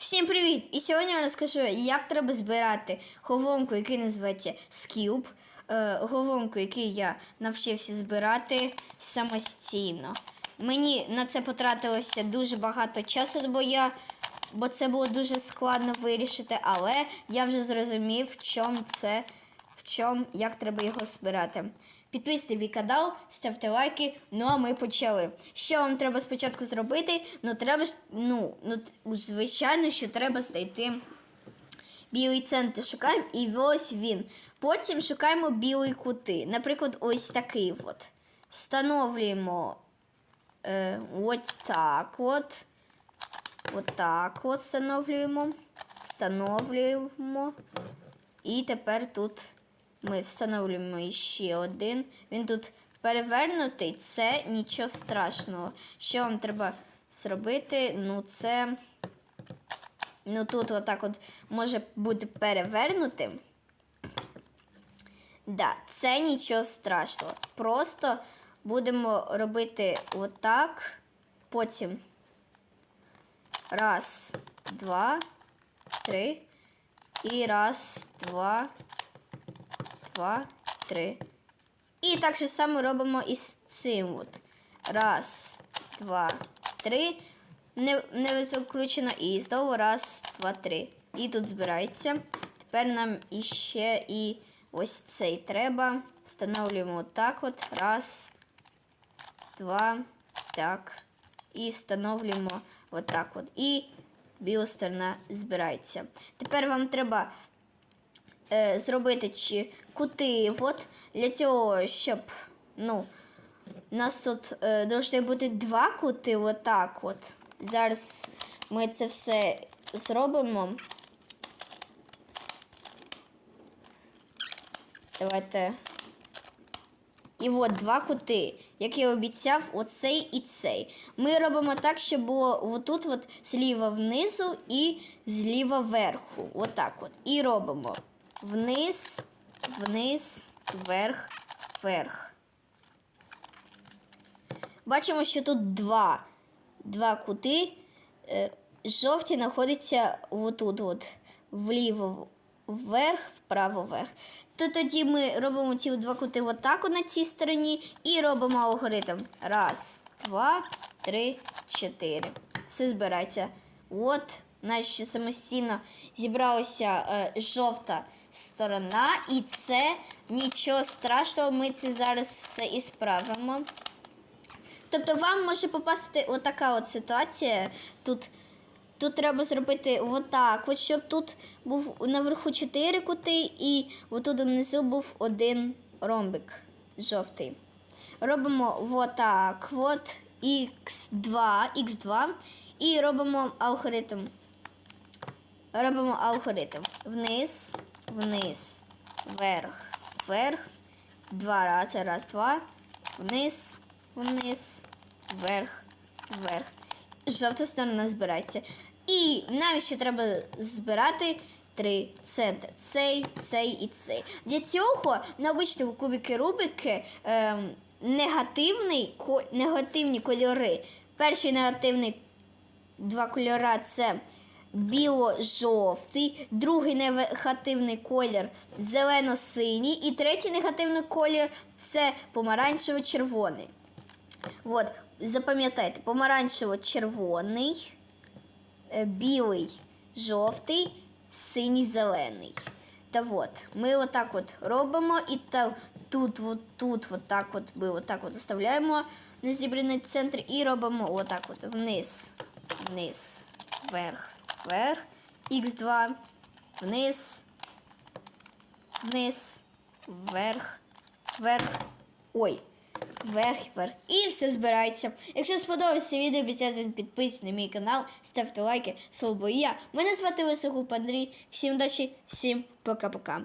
Всім привіт! І сьогодні я розкажу, як треба збирати хованку, який називається Skube. Е, який я навчився збирати самостійно. Мені на це потратилося дуже багато часу, бо я. Бо це було дуже складно вирішити, але я вже зрозумів, в чому це, в чому, як треба його збирати. Підписуйте мій канал, ставте лайки. Ну а ми почали. Що вам треба спочатку зробити? Ну треба ну, ну звичайно, що треба знайти білий центр. Шукаємо і ось він. Потім шукаємо білі кути. Наприклад, ось такий от. Встановлюємо е, от так от. От так от встановлюємо. Встановлюємо. І тепер тут ми встановлюємо ще один. Він тут перевернутий, це нічого страшного. Що вам треба зробити? Ну, це. Ну, тут отак от може бути перевернутим. Да, це нічого страшного. Просто будемо робити отак. Потім. Раз, два, три. І раз, два, два, три. І так же само робимо із цим. От. Раз, два, три. Не, не включено. І знову раз, два, три. І тут збирається. Тепер нам іще і ось цей треба. Встановлюємо отак от. Раз, два, так. І встановлюємо отак от. І біла сторона збирається. Тепер вам треба е, зробити чи кути. От для цього, щоб ну, у нас тут е, должны бути два кути, отак от. Зараз ми це все зробимо. Давайте. І от два кути, як я обіцяв, оцей і цей. Ми робимо так, щоб було отут от зліва внизу і зліва вверху. Отак от. І робимо вниз, вниз, вверх, вверх. Бачимо, що тут два, два кути. Е, Жовті знаходяться отут, от, вліво вверх, вправо вверх. То тоді ми робимо ці два кути отак на цій стороні і робимо алгоритм. Раз, два, три, чотири. Все збирається. От, наші самостійно зібралася е, жовта сторона, і це нічого страшного, ми це зараз все і справимо. Тобто вам може попасти отака от ситуація. Тут, тут треба зробити отак, от щоб тут був наверху 4 кути, і отут внизу був один ромбик жовтий. Робимо отак, от x2, x2 і робимо алгоритм. Робимо алгоритм. Вниз, вниз, вверх, вверх. Два рази. Раз, два. Вниз, вниз, вверх, вверх. Жовта сторона збирається. І нам ще треба збирати три центри. Цей, цей і цей. Для цього на обичному кубики Рубики ем, негативний, ко- негативні кольори. Перший негативний два кольора це біло-жовтий, другий негативний колір зелено-синій, і третій негативний колір це помаранчево-червоний. От, запам'ятайте, помаранчево-червоний, е, білий, жовтий, синій, зелений. Та от, ми отак от робимо, і та, тут, от, тут, от так от, ми отак от оставляємо на зібраний центр і робимо отак от вниз, вниз, вверх, вверх, х2, вниз, вниз, вверх, вверх. Ой, вверх, вверх. І все збирається. Якщо сподобалося відео, обіцяю підписуйтесь на мій канал, ставте лайки. Слово я. Мене звати Лисогуб Андрій. Всім удачі, всім пока-пока.